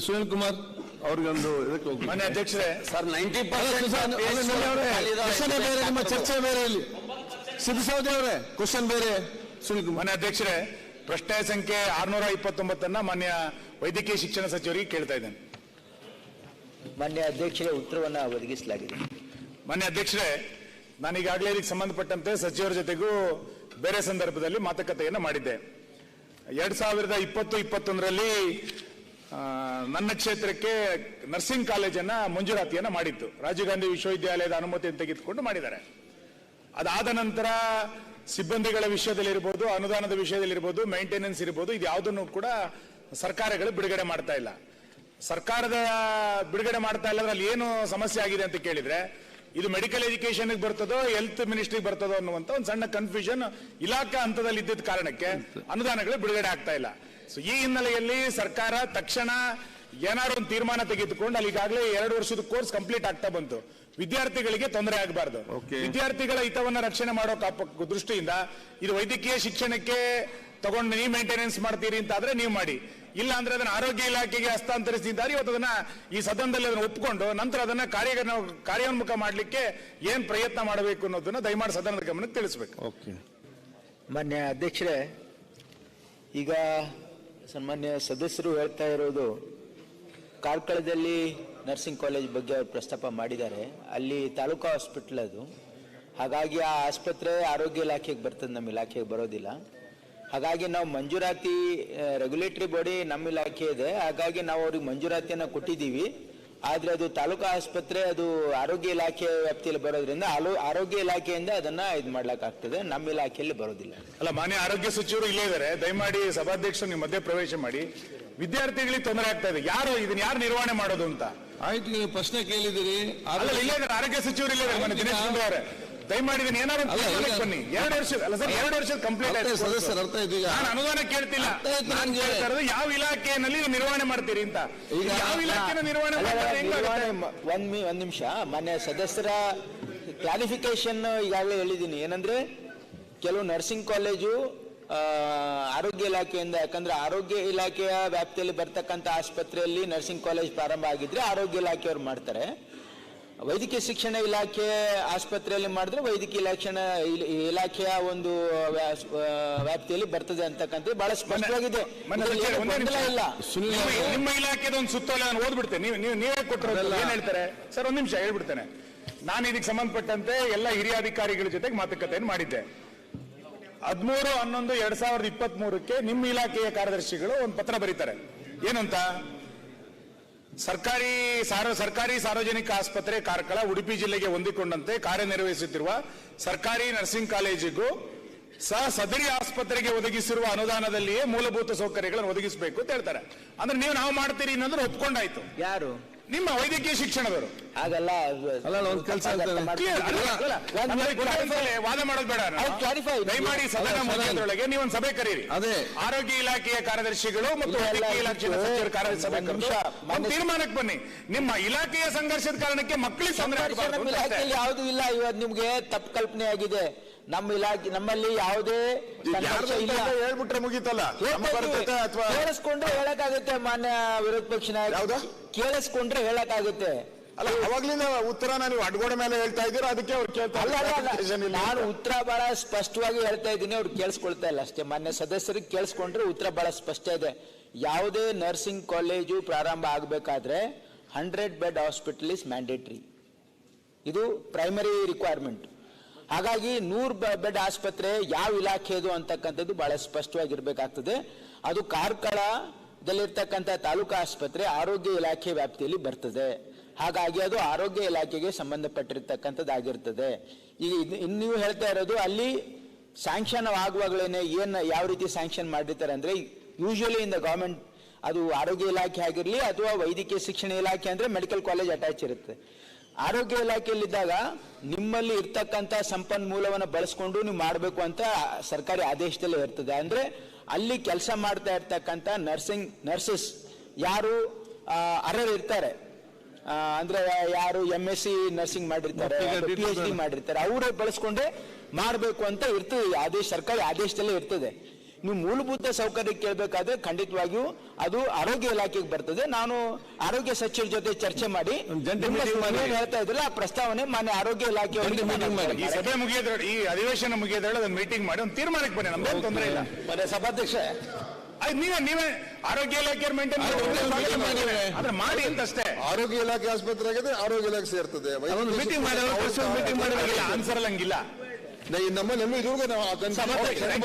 ಸುನಿಲ್ ಕುಮಾರ್ ಅವ್ರಿಗೊಂದು ಇದಕ್ಕೆ ಮಾನ್ಯ ಅಧ್ಯಕ್ಷರೇ ಸರ್ ನೈಂಟಿ ಪರ್ಸೆಂಟ್ ಬೇರೆ ನಿಮ್ಮ ಚರ್ಚೆ ಬೇರೆ ಇಲ್ಲಿ. ಸಿದ್ಧಸೌದಿ ಅವರೇ ಕ್ವಶನ್ ಬೇರೆ. ಸುನೀಲ್ ಕುಮಾರ್ ಮಾನ್ಯ ಅಧ್ಯಕ್ಷರೇ ಪ್ರಶ್ನೆ ಸಂಖ್ಯೆ ಆರ್ನೂರ ಇಪ್ಪತ್ತೊಂಬತ್ತನ್ನ ಮಾನ್ಯ ವೈದ್ಯಕೀಯ ಶಿಕ್ಷಣ ಸಚಿವರಿಗೆ ಕೇಳ್ತಾ ಇದ್ದೇನೆ. ಮಾನ್ಯ ಅಧ್ಯಕ್ಷರೇ ಉತ್ತರವನ್ನ ಒದಗಿಸಲಾಗಿದೆ. ಮಾನ್ಯ ಅಧ್ಯಕ್ಷರೇ ನಾನು ಈಗಾಗಲೇ ಇದಕ್ಕೆ ಸಂಬಂಧಪಟ್ಟಂತೆ ಸಚಿವರ ಜೊತೆಗೂ ಬೇರೆ ಸಂದರ್ಭದಲ್ಲಿ ಮಾತುಕತೆಯನ್ನು ಮಾಡಿದ್ದೆ. ಎರಡ್ ಸಾವಿರದ ಇಪ್ಪತ್ತು ಇಪ್ಪತ್ತೊಂದರಲ್ಲಿ ಆ, ನನ್ನ ಕ್ಷೇತ್ರಕ್ಕೆ ನರ್ಸಿಂಗ್ ಕಾಲೇಜನ್ನ ಮಂಜೂರಾತಿಯನ್ನ ಮಾಡಿತ್ತು ರಾಜೀವ್ ಗಾಂಧಿ ವಿಶ್ವವಿದ್ಯಾಲಯದ ಅನುಮತಿಯನ್ನು ತೆಗೆದುಕೊಂಡು ಮಾಡಿದ್ದಾರೆ. ಅದಾದ ನಂತರ ಸಿಬ್ಬಂದಿಗಳ ವಿಷಯದಲ್ಲಿರ್ಬೋದು ಅನುದಾನದ ವಿಷಯದಲ್ಲಿರ್ಬೋದು ಮೈಂಟೆನೆನ್ಸ್ ಇರ್ಬೋದು ಇದು ಯಾವುದನ್ನು ಕೂಡ ಸರ್ಕಾರಗಳು ಬಿಡುಗಡೆ ಮಾಡ್ತಾ ಇಲ್ಲ. ಸರ್ಕಾರದ ಬಿಡುಗಡೆ ಮಾಡ್ತಾ ಇಲ್ಲ ಅಲ್ಲಿ ಏನು ಸಮಸ್ಯೆ ಆಗಿದೆ ಅಂತ ಕೇಳಿದ್ರೆ ಇದು ಮೆಡಿಕಲ್ ಎಜುಕೇಶನ್ ಬರ್ತದೋ ಹೆಲ್ತ್ ಮಿನಿಸ್ಟ್ರಿಗೆ ಬರ್ತದೋ ಅನ್ನುವಂತ ಒಂದು ಸಣ್ಣ ಕನ್ಫ್ಯೂಷನ್ ಇಲಾಖಾ ಹಂತದಲ್ಲಿ ಇದ್ದಿದ್ದ ಕಾರಣಕ್ಕೆ ಅನುದಾನಗಳು ಬಿಡುಗಡೆ ಆಗ್ತಾ ಇಲ್ಲ. ಸೊ ಈ ಹಿನ್ನೆಲೆಯಲ್ಲಿ ಸರ್ಕಾರ ತಕ್ಷಣ ಏನಾದ್ರು ಒಂದು ತೀರ್ಮಾನ ತೆಗೆದುಕೊಂಡು ಅಲ್ಲಿ ಈಗಾಗಲೇ ಎರಡು ವರ್ಷದ ಕೋರ್ಸ್ ಕಂಪ್ಲೀಟ್ ಆಗ್ತಾ ಬಂತು. ವಿದ್ಯಾರ್ಥಿಗಳಿಗೆ ತೊಂದರೆ ಆಗಬಾರ್ದು. ವಿದ್ಯಾರ್ಥಿಗಳ ಹಿತವನ್ನ ರಕ್ಷಣೆ ಮಾಡೋ ದೃಷ್ಟಿಯಿಂದ ಇದು ವೈದ್ಯಕೀಯ ಶಿಕ್ಷಣಕ್ಕೆ ತಗೊಂಡು ನೀವು ಮೇಂಟೆನೆನ್ಸ್ ಮಾಡ್ತೀರಿ ಅಂತ ಆದ್ರೆ ನೀವು ಮಾಡಿ. ಇಲ್ಲ ಅಂದ್ರೆ ಅದನ್ನ ಆರೋಗ್ಯ ಇಲಾಖೆಗೆ ಹಸ್ತಾಂತರಿಸಿದ್ದಾರೆ. ಇವತ್ತು ಅದನ್ನ ಈ ಸದನದಲ್ಲಿ ಅದನ್ನ ಒಪ್ಪಿಕೊಂಡು ನಂತರ ಅದನ್ನ ಕಾರ್ಯ ಕಾರ್ಯೋನ್ಮುಖ ಮಾಡಲಿಕ್ಕೆ ಏನ್ ಪ್ರಯತ್ನ ಮಾಡಬೇಕು ಅನ್ನೋದನ್ನ ದಯಮಾಡಿ ಸದನದ ಗಮನಕ್ಕೆ ತಿಳಿಸಬೇಕು. ಓಕೆ ಮಾನ್ಯ ಅಧ್ಯಕ್ಷರೇ ಈಗ ಸನ್ಮಾನ್ಯ ಸದಸ್ಯರು ಹೇಳ್ತಾ ಇರೋದು ಕಾರ್ಕಳದಲ್ಲಿ ನರ್ಸಿಂಗ್ ಕಾಲೇಜ್ ಬಗ್ಗೆ ಅವರು ಪ್ರಸ್ತಾಪ ಮಾಡಿದ್ದಾರೆ. ಅಲ್ಲಿ ತಾಲೂಕಾ ಹಾಸ್ಪಿಟ್ಲ್ ಅದು. ಹಾಗಾಗಿ ಆ ಆಸ್ಪತ್ರೆ ಆರೋಗ್ಯ ಇಲಾಖೆಗೆ ಬರ್ತದೆ, ನಮ್ಮ ಇಲಾಖೆಗೆ ಬರೋದಿಲ್ಲ. ಹಾಗಾಗಿ ನಾವು ಮಂಜೂರಾತಿ ರೆಗ್ಯುಲೇಟರಿ ಬಾಡಿ ನಮ್ಮ ಇಲಾಖೆ ಇದೆ. ಹಾಗಾಗಿ ನಾವು ಅವ್ರಿಗೆ ಮಂಜೂರಾತಿಯನ್ನು ಕೊಟ್ಟಿದ್ದೀವಿ. ಆದರೆ ಅದು ತಾಲೂಕಾ ಆಸ್ಪತ್ರೆ, ಅದು ಆರೋಗ್ಯ ಇಲಾಖೆ ವ್ಯಾಪ್ತಿಯಲ್ಲಿ ಬರೋದ್ರಿಂದ ಆರೋಗ್ಯ ಇಲಾಖೆಯಿಂದ ಅದನ್ನ ಇದು ಮಾಡ್ಲಿಕ್ಕಾಗ್ತದೆ. ನಮ್ಮ ಇಲಾಖೆಯಲ್ಲಿ ಬರೋದಿಲ್ಲ. ಅಲ್ಲ, ಮಾನ್ಯ ಆರೋಗ್ಯ ಸಚಿವರು ಇಲ್ಲೇ ಇದ್ದಾರೆ. ದಯಮಾಡಿ ಸಭಾಧ್ಯಕ್ಷರು ನಿಮ್ಮ ಮಧ್ಯೆ ಪ್ರವೇಶ ಮಾಡಿ. ವಿದ್ಯಾರ್ಥಿಗಳಿಗೆ ತೊಂದರೆ ಆಗ್ತಾ ಇದೆ. ಯಾರು ಇದನ್ನ ಯಾರು ನಿರ್ವಹಣೆ ಮಾಡೋದು ಅಂತ? ಆಯ್ತು ನೀವು ಪ್ರಶ್ನೆ ಕೇಳಿದಿರಿ ಅಲ್ಲ ಇಲ್ಲೇ ಇದ್ದಾರೆ ಆರೋಗ್ಯ ಸಚಿವರು ಇಲ್ಲ ದಯಮಾಡಿ ಏನಾದ್ರು ಬನ್ನಿ. ಎರಡು ವರ್ಷ ಅಲ್ಲ ಸರ್ ಎರಡು ವರ್ಷದ ಕಂಪ್ಲೀಟ್ ಆಯ್ತು. ಸದಸ್ಯರು ಅರ್ಥ ಆಯ್ತು ಈಗ. ನಾನು ಅನುದಾನ ಕೇಳ್ತಿಲ್ಲ. ಆಯ್ತು ನಾನು. ಯಾವ ಇಲಾಖೆಯಲ್ಲಿ ನಿರ್ವಹಣೆ ಮಾಡ್ತೀರಿ ಅಂತ. ಈಗ ಯಾವ ಇಲಾಖೆನ ನಿರ್ವಹಣೆ ಒಂದ್ ಒಂದ್ ನಿಮಿಷ. ಮನೆ ಸದಸ್ಯರ ಕ್ಲಾರಿಫಿಕೇಶನ್ ಈಗಾಗಲೇ ಹೇಳಿದ್ದೀನಿ. ಏನಂದ್ರೆ ಕೆಲವು ನರ್ಸಿಂಗ್ ಕಾಲೇಜು ಆರೋಗ್ಯ ಇಲಾಖೆಯಿಂದ ಯಾಕಂದ್ರೆ ಆರೋಗ್ಯ ಇಲಾಖೆಯ ವ್ಯಾಪ್ತಿಯಲ್ಲಿ ಬರ್ತಕ್ಕಂಥ ಆಸ್ಪತ್ರೆಯಲ್ಲಿ ನರ್ಸಿಂಗ್ ಕಾಲೇಜ್ ಪ್ರಾರಂಭ ಆಗಿದ್ರೆ ಆರೋಗ್ಯ ಇಲಾಖೆಯವರು ಮಾಡ್ತಾರೆ. ವೈದ್ಯಕೀಯ ಶಿಕ್ಷಣ ಇಲಾಖೆ ಆಸ್ಪತ್ರೆಯಲ್ಲಿ ಮಾಡಿದ್ರೆ ವೈದ್ಯಕೀಯ ಇಲಾಖೆ ಇಲಾಖೆಯ ಒಂದು ವ್ಯಾ- ವ್ಯಾಪ್ತಿಯಲ್ಲಿ ಬರ್ತದೆ ಅಂತಕ್ಕಂಥ ಬಹಳ ಸ್ಪಷ್ಟವಾಗಿದೆ. ಇಲ್ಲ. ನಿಮ್ಮ ಇಲಾಖೆ ಇಲಾಖೆದ ಒಂದು ಸುತ್ತೋಲೆ ನಾನು ಓದ್ಬಿಡ್ತೇನೆ. ನೀವು ನೀವು ನೀವೇ ಏನ್ ಹೇಳ್ತಾರೆ? ಸರ್ ಒಂದ್ ನಿಮಿಷ ಹೇಳ್ಬಿಡ್ತೇನೆ. ನಾನು ಇದಕ್ಕೆ ಸಂಬಂಧಪಟ್ಟಂತೆ ಎಲ್ಲ ಹಿರಿಯ ಅಧಿಕಾರಿಗಳ ಜೊತೆಗೆ ಮಾತುಕತೆಯನ್ನು ಮಾಡಿದ್ದೆ. ಹದಿಮೂರು, ಹನ್ನೊಂದು, ಎರಡ್ ಸಾವಿರದ ಇಪ್ಪತ್ತ್ ಮೂರಕ್ಕೆ ನಿಮ್ಮ ಇಲಾಖೆಯ ಕಾರ್ಯದರ್ಶಿಗಳು ಒಂದು ಪತ್ರ ಬರೀತಾರೆ. ಏನಂತ? ಸರ್ಕಾರಿ ಸರ್ಕಾರಿ ಸಾರ್ವಜನಿಕ ಆಸ್ಪತ್ರೆ ಕಾರ್ಕಳ ಉಡುಪಿ ಜಿಲ್ಲೆಗೆ ಹೊಂದಿಕೊಂಡಂತೆ ಕಾರ್ಯನಿರ್ವಹಿಸುತ್ತಿರುವ ಸರ್ಕಾರಿ ನರ್ಸಿಂಗ್ ಕಾಲೇಜಿಗೂ ಸಹ ಸದರಿ ಆಸ್ಪತ್ರೆಗೆ ಒದಗಿಸಿರುವ ಅನುದಾನದಲ್ಲಿಯೇ ಮೂಲಭೂತ ಸೌಕರ್ಯಗಳನ್ನು ಒದಗಿಸಬೇಕು ಅಂತ ಹೇಳ್ತಾರೆ. ಅಂದ್ರೆ ನೀವು ನಾವು ಮಾಡ್ತೀರಿ ಇನ್ನೊಂದ್ರೆ ಒಪ್ಕೊಂಡಾಯ್ತು. ಯಾರು? ನಿಮ್ಮ ವೈದ್ಯಕೀಯ ಶಿಕ್ಷಣದವರು. ಹಾಗಲ್ಲ ಅಲ್ಲ, ಅಲ್ಲ, ಒಂದ್ ಕೆಲ್ಸ ವಾದ ಮಾಡೋದು ಬೇಡ. ಅವ್ರು ದಯಮಾಡಿ ಸದನ. ಮುಗಿಯೋದ್ರೊಳಗೆ ನೀವು ಒಂದು ಸಭೆ ಕರೀರಿ. ಅದೇ. ಆರೋಗ್ಯ ಇಲಾಖೆಯ ಕಾರ್ಯದರ್ಶಿಗಳು ಮತ್ತು ವೈದ್ಯಕೀಯ ಇಲಾಖೆಯ ಇದು ಸಚಿವರ ಕಾರ್ಯ ಸಭೆ ಒಂದ್ ತೀರ್ಮಾನಕ್ಕೆ ಬನ್ನಿ. ನಿಮ್ಮ ಇಲಾಖೆಯ ಸಂಘರ್ಷದ ಕಾರಣಕ್ಕೆ ಮಕ್ಕಳಿಗೆ ತೊಂದರೆ ಯಾವುದು ಇಲ್ಲ ಇವತ್ತು ನಿಮ್ಗೆ ತಪ್ಪು ಕಲ್ಪನೆ ಆಗಿದೆ. ನಮ್ಮ ಇಲಾಖೆ ನಮ್ಮಲ್ಲಿ ಯಾವುದೇ ಹೇಳ್ಬಿಟ್ರೆ ಮುಗೀತಲ್ಲ. ಕೇಳಿಸ್ಕೊಂಡ್ರೆ ಹೇಳಕ್ಕಾಗುತ್ತೆ ಮಾನ್ಯ ವಿರೋಧ ಪಕ್ಷ ನಾಯಕ? ಕೇಳಿಸ್ಕೊಂಡ್ರೆ ಹೇಳಕ್ಕಾಗುತ್ತೆ. ಅಲ್ಲ ಅವಾಗ್ಲಿಂದ ಉತ್ತರ ನೀವು ಅಡ್ಗೋಡೆ ಮೇಲೆ ಹೇಳ್ತಾ ಇದ್ದೀರಾ? ಅದಕ್ಕೆ ಅವ್ರು ಕೇಳ್ತಾ ನಾನು ಉತ್ತರ ಬಹಳ ಸ್ಪಷ್ಟವಾಗಿ ಹೇಳ್ತಾ ಇದ್ದೀನಿ. ಅವ್ರು ಕೇಳಿಸ್ಕೊಳ್ತಾ ಇಲ್ಲ ಅಷ್ಟೇ. ಮಾನ್ಯ ಸದಸ್ಯರಿಗೆ ಕೇಳಿಸ್ಕೊಂಡ್ರೆ ಉತ್ತರ ಬಹಳ ಸ್ಪಷ್ಟ ಇದೆ. ಯಾವುದೇ ನರ್ಸಿಂಗ್ ಕಾಲೇಜು ಪ್ರಾರಂಭ ಆಗಬೇಕಾದ್ರೆ hundred bed hospital is mandatory ಇದು ಪ್ರೈಮರಿ ರಿಕ್ವೈರ್ಮೆಂಟ್ ಹಾಗಾಗಿ ನೂರು ಬೆಡ್ ಆಸ್ಪತ್ರೆ ಯಾವ ಇಲಾಖೆದು ಅಂತಕ್ಕಂಥದ್ದು ಬಹಳ ಸ್ಪಷ್ಟವಾಗಿರ್ಬೇಕಾಗ್ತದೆ. ಅದು ಕಾರ್ಕಳದಲ್ಲಿರ್ತಕ್ಕಂಥ ತಾಲೂಕಾ ಆಸ್ಪತ್ರೆ ಆರೋಗ್ಯ ಇಲಾಖೆ ವ್ಯಾಪ್ತಿಯಲ್ಲಿ ಬರ್ತದೆ. ಹಾಗಾಗಿ ಅದು ಆರೋಗ್ಯ ಇಲಾಖೆಗೆ ಸಂಬಂಧಪಟ್ಟಿರ್ತಕ್ಕಂಥದ್ದಾಗಿರ್ತದೆ. ಈಗ ಇನ್ನು ನೀವು ಹೇಳ್ತಾ ಇರೋದು ಅಲ್ಲಿ ಸ್ಯಾಂಕ್ಷನ್ ಆಗುವಾಗಲೇ ಏನು ಯಾವ ರೀತಿ ಸ್ಯಾಂಕ್ಷನ್ ಮಾಡಿರ್ತಾರೆ ಅಂದ್ರೆ ಯೂಶುವಲಿ ಇನ್ ದ ಗವರ್ಮೆಂಟ್ ಅದು ಆರೋಗ್ಯ ಇಲಾಖೆ ಆಗಿರಲಿ ಅಥವಾ ವೈದ್ಯಕೀಯ ಶಿಕ್ಷಣ ಇಲಾಖೆ ಅಂದ್ರೆ ಮೆಡಿಕಲ್ ಕಾಲೇಜ್ ಅಟ್ಯಾಚ್ ಇರುತ್ತೆ. ಆರೋಗ್ಯ ಇಲಾಖೆಯಲ್ಲಿದ್ದಾಗ ನಿಮ್ಮಲ್ಲಿ ಇರ್ತಕ್ಕಂಥ ಸಂಪನ್ಮೂಲವನ್ನು ಬಳಸ್ಕೊಂಡು ನೀವು ಮಾಡಬೇಕು ಅಂತ ಸರ್ಕಾರಿ ಆದೇಶದಲ್ಲಿ ಇರ್ತದೆ. ಅಂದ್ರೆ ಅಲ್ಲಿ ಕೆಲಸ ಮಾಡ್ತಾ ಇರ್ತಕ್ಕಂಥ ನರ್ಸಿಂಗ್ ನರ್ಸಸ್ ಯಾರು ಆ, ಅರ್ಹರು ಇರ್ತಾರೆ. ಅಂದ್ರೆ ಯಾರು ಎಂ ಎಸ್ ಸಿ ನರ್ಸಿಂಗ್ ಮಾಡಿರ್ತಾರೆ ಪಿ ಎಚ್ ಡಿ ಮಾಡಿರ್ತಾರೆ ಅವರೇ ಬಳಸ್ಕೊಂಡೆ ಮಾಡಬೇಕು ಅಂತ ಇರ್ತದೆ ಆದೇಶ ಸರ್ಕಾರಿ ಆದೇಶದಲ್ಲೇ ಇರ್ತದೆ. ನೀವು ಮೂಲಭೂತ ಸೌಕರ್ಯ ಕೇಳಬೇಕಾದ್ರೆ ಖಂಡಿತವಾಗಿಯೂ ಅದು ಆರೋಗ್ಯ ಇಲಾಖೆಗೆ ಬರ್ತದೆ. ನಾನು ಆರೋಗ್ಯ ಸಚಿವರ ಜೊತೆ ಚರ್ಚೆ ಮಾಡಿ ಹೇಳ್ತಾ ಇದ್ರಲ್ಲ ಆ ಪ್ರಸ್ತಾವನೆ ಮಾನ್ಯ ಆರೋಗ್ಯ ಇಲಾಖೆ. ಈ ಸಭೆ ಮುಗಿಯೋದ್ರ ಈ ಅಧಿವೇಶನ ಮುಗಿಯೋದ್ರಲ್ಲಿ ಒಂದು ಮೀಟಿಂಗ್ ಮಾಡಿ ಒಂದು ತೀರ್ಮಾನಕ್ಕೆ ಬನ್ನಿ ನಮ್ಗೆ ತೊಂದರೆ ಇಲ್ಲ. ಮನೆ ಸಭಾಧ್ಯಕ್ಷ. ಆಯ್ತು ನೀವೇ ನೀವೇ ಆರೋಗ್ಯ ಇಲಾಖೆ ಮೇಂಟೈನ್ ಆರೋಗ್ಯ meeting ಮಾಡಿ. ಆದ್ರೆ ಮಾಡಿ ಅಂತಷ್ಟೇ. ಆರೋಗ್ಯ ಇಲಾಖೆ ಆಸ್ಪತ್ರೆ ಆಗಿದ್ರೆ ಆರೋಗ್ಯ ಇಲಾಖೆ ಸೇರ್ತದೆ. ಒಂದು ಮೀಟಿಂಗ್ ಮಾಡಿ. ಆನ್ಸರ್ ಹಂಗಿಲ್ಲ ನಮ್ಮಲ್ಲಿ ಎಲ್ಲೂ ಇದುವರೆಗೂ ನಾವು ಆ ಕನ್ಫ್ಯೂಷನ್